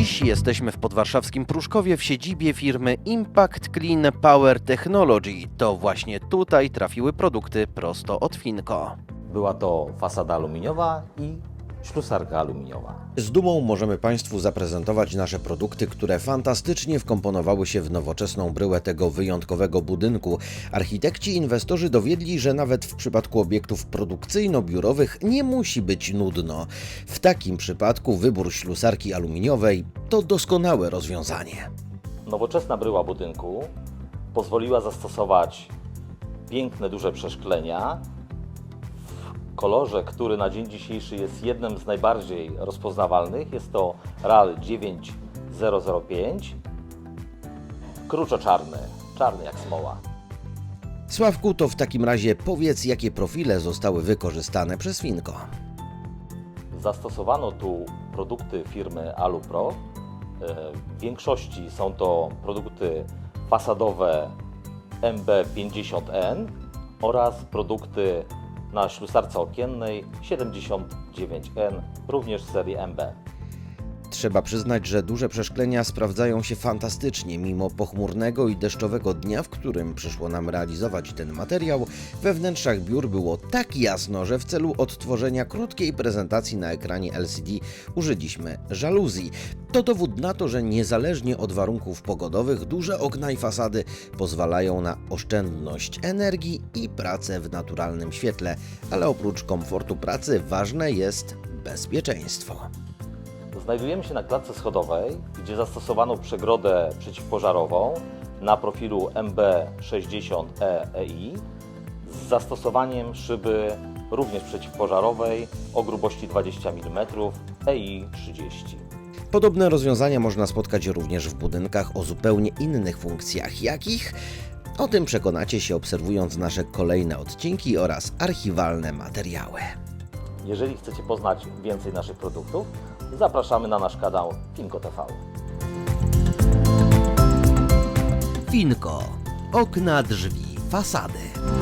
Dziś jesteśmy w podwarszawskim Pruszkowie w siedzibie firmy Impact Clean Power Technology. To właśnie tutaj trafiły produkty prosto od Finko. Była to fasada aluminiowa i ślusarka aluminiowa. Z dumą możemy Państwu zaprezentować nasze produkty, które fantastycznie wkomponowały się w nowoczesną bryłę tego wyjątkowego budynku. Architekci i inwestorzy dowiedli, że nawet w przypadku obiektów produkcyjno-biurowych nie musi być nudno. W takim przypadku wybór ślusarki aluminiowej to doskonałe rozwiązanie. Nowoczesna bryła budynku pozwoliła zastosować piękne, duże przeszklenia kolorze, który na dzień dzisiejszy jest jednym z najbardziej rozpoznawalnych. Jest to RAL 9005. Kruczo-czarny, czarny jak smoła. Sławku, to w takim razie powiedz, jakie profile zostały wykorzystane przez Finko. Zastosowano tu produkty firmy Alupro. E, W większości są to produkty fasadowe MB50N oraz produkty na ślusarce okiennej 79N, również serii MB. Trzeba przyznać, że duże przeszklenia sprawdzają się fantastycznie. Mimo pochmurnego i deszczowego dnia, w którym przyszło nam realizować ten materiał, we wnętrzach biur było tak jasno, że w celu odtworzenia krótkiej prezentacji na ekranie LCD użyliśmy żaluzji. To dowód na to, że niezależnie od warunków pogodowych, duże okna i fasady pozwalają na oszczędność energii i pracę w naturalnym świetle. Ale oprócz komfortu pracy ważne jest bezpieczeństwo. Znajdujemy się na klatce schodowej, gdzie zastosowano przegrodę przeciwpożarową na profilu MB60EEI z zastosowaniem szyby również przeciwpożarowej o grubości 20 mm EI30. Podobne rozwiązania można spotkać również w budynkach o zupełnie innych funkcjach. Jakich? O tym przekonacie się obserwując nasze kolejne odcinki oraz archiwalne materiały. Jeżeli chcecie poznać więcej naszych produktów, zapraszamy na nasz kanał Finko TV. Finko. Okna, drzwi, fasady.